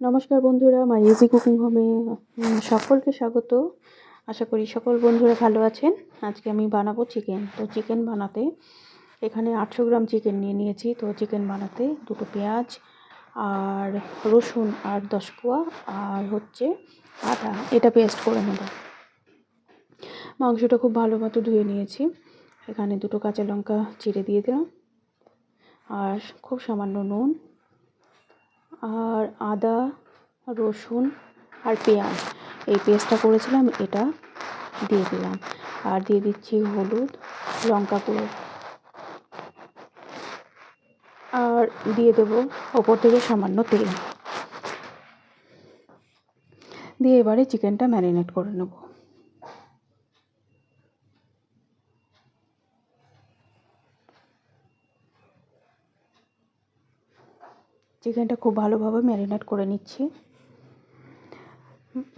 নমস্কার বন্ধুরা মাই easy cooking হোমে সকলকে স্বাগত। আশা করি সকল বন্ধুরা ভালো আছেন। আজকে আমি বানাবো চিকেন তো চিকেন বানাতে এখানে আটশো গ্রাম চিকেন নিয়ে নিয়েছি। তো চিকেন বানাতে দুটো পেঁয়াজ আর রসুন আর দশ কোয়া আর হচ্ছে আদা। এটা পেস্ট করে নেব। মাংসটা খুব ভালো মতো ধুয়ে নিয়েছি। এখানে দুটো কাঁচা লঙ্কা চিড়ে দিয়ে দিলাম। আর খুব সামান্য নুন আর আদা, রসুন আর পেঁয়াজ। এই পেস্টটা করেছিলাম, এটা দিয়ে দিলাম। আর দিয়ে দিচ্ছি হলুদ, লঙ্কা গুঁড়ো। আর দিয়ে দেবো ওপর থেকে সামান্য তেল। দিয়ে এবারে চিকেনটা ম্যারিনেট করে নেব। চিকেনটা খুব ভালোভাবে ম্যারিনেট করে নিচ্ছি।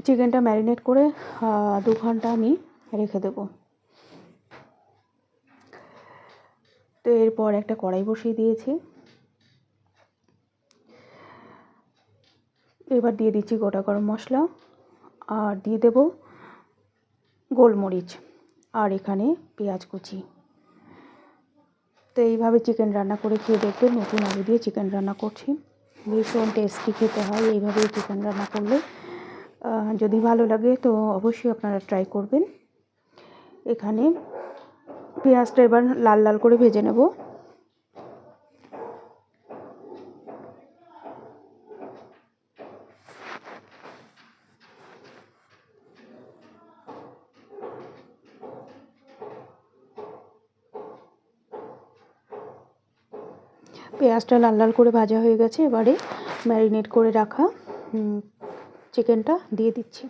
চিকেনটা ম্যারিনেট করে দু ঘণ্টা আমি রেখে দেবো। তো এরপর একটা কড়াই বসিয়ে দিয়েছি। এবার দিয়ে দিচ্ছি গোটা গরম মশলা আর দিয়ে দেব গোলমরিচ আর এখানে পেঁয়াজ কুচি। তো এইভাবে চিকেন রান্না করে খেয়ে দেখবেন নতুন আলু দিয়ে চিকেন রান্না করছি। ভীষণ টেস্টি খেতে হয়, এইভাবেই চিকেন রান্না করলে। যদি ভালো লাগে তো অবশ্যই আপনারা ট্রাই করবেন। এখানে পেঁয়াজটা এবার লাল লাল করে ভেজে নেব। পেঁয়াজটা লাল লাল করে ভাজা হয়ে গেছে, এবারে ম্যারিনেট করে রাখা চিকেনটা দিয়ে দিচ্ছি।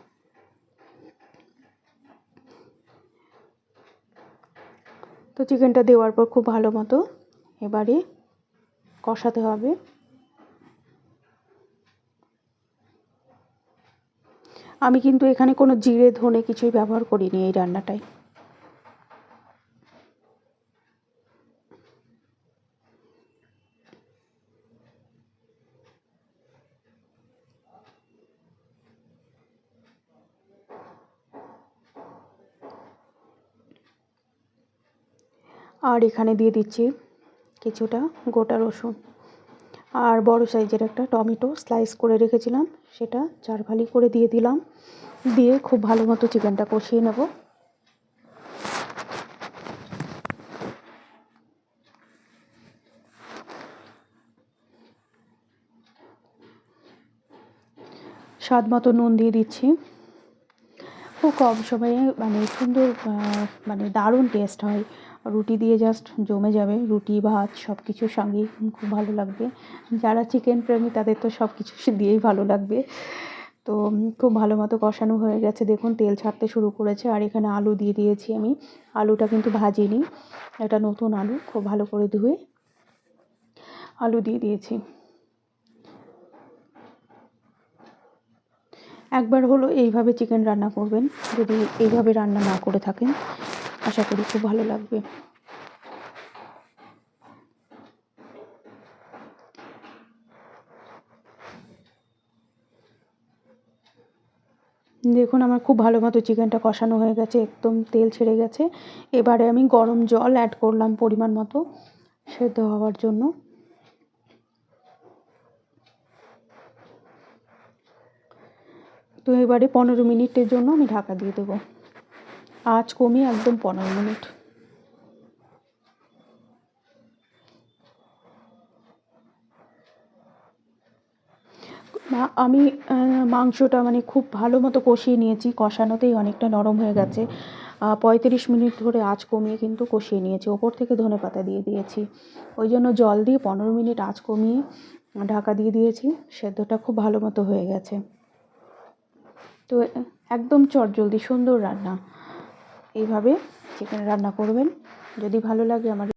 তো চিকেনটা দেওয়ার পর খুব ভালো মতো এবারে কষাতে হবে। আমি কিন্তু এখানে কোনো জিরে, ধনে কিছুই ব্যবহার করিনি এই রান্নাটায়। আর এখানে দিয়ে দিচ্ছি কিছুটা গোটা রসুন। আর বড় সাইজের একটা টমেটো স্লাইস করে রেখেছিলাম, সেটা চার ফালি করে দিয়ে দিলাম। দিয়ে খুব ভালো মতো চিকেনটা কষিয়ে নেব। স্বাদ মতো নুন দিয়ে দিচ্ছি। খুব কম সময়ে মানে সুন্দর মানে দারুণ টেস্ট হয়। রুটি দিয়ে জাস্ট জমে যাবে। রুটি, ভাত সব কিছুর সঙ্গেই খুব ভালো লাগবে। যারা চিকেন প্রেমী, তাদের তো সব কিছু দিয়েই ভালো লাগবে। তো খুব ভালো মতো কষানো হয়ে গেছে। দেখুন, তেল ছাড়তে শুরু করেছে। আর এখানে আলু দিয়ে দিয়েছি আমি। আলুটা কিন্তু ভাজিনি। এটা নতুন আলু, খুব ভালো করে ধুয়ে আলু দিয়ে দিয়েছি। একবার হলো এইভাবে চিকেন রান্না করবেন। যদি এইভাবে রান্না না করে থাকেন আশা করি খুব ভালো লাগবে। দেখুন, আমার খুব ভালো মতো চিকেনটা কষানো হয়ে গেছে, একদম তেল ছেড়ে গেছে। এবারে আমি গরম জল অ্যাড করলাম পরিমাণ মতো সেদ্ধ হওয়ার জন্য। তো এবারে পনেরো মিনিটের জন্য আমি ঢাকা দিয়ে দেবো। আঁচ কমিয়ে একদম পনেরো মিনিট। আমি মাংসটা মানে খুব ভালো মতো কষিয়ে নিয়েছি। কষানোতেই অনেকটা নরম হয়ে গেছে। পঁয়ত্রিশ মিনিট ধরে আঁচ কমিয়ে কিন্তু কষিয়ে নিয়েছি। ওপর থেকে ধনে পাতা দিয়ে দিয়েছি। ওই জন্য জল দিয়ে পনেরো মিনিট আঁচ কমিয়ে ঢাকা দিয়ে দিয়েছি। সেদ্ধটা খুব ভালো মতো হয়ে গেছে। তো, একদম চটজলদি সুন্দর রান্না। এইভাবে চিকেন রান্না করবেন। যদি ভালো লাগে আমার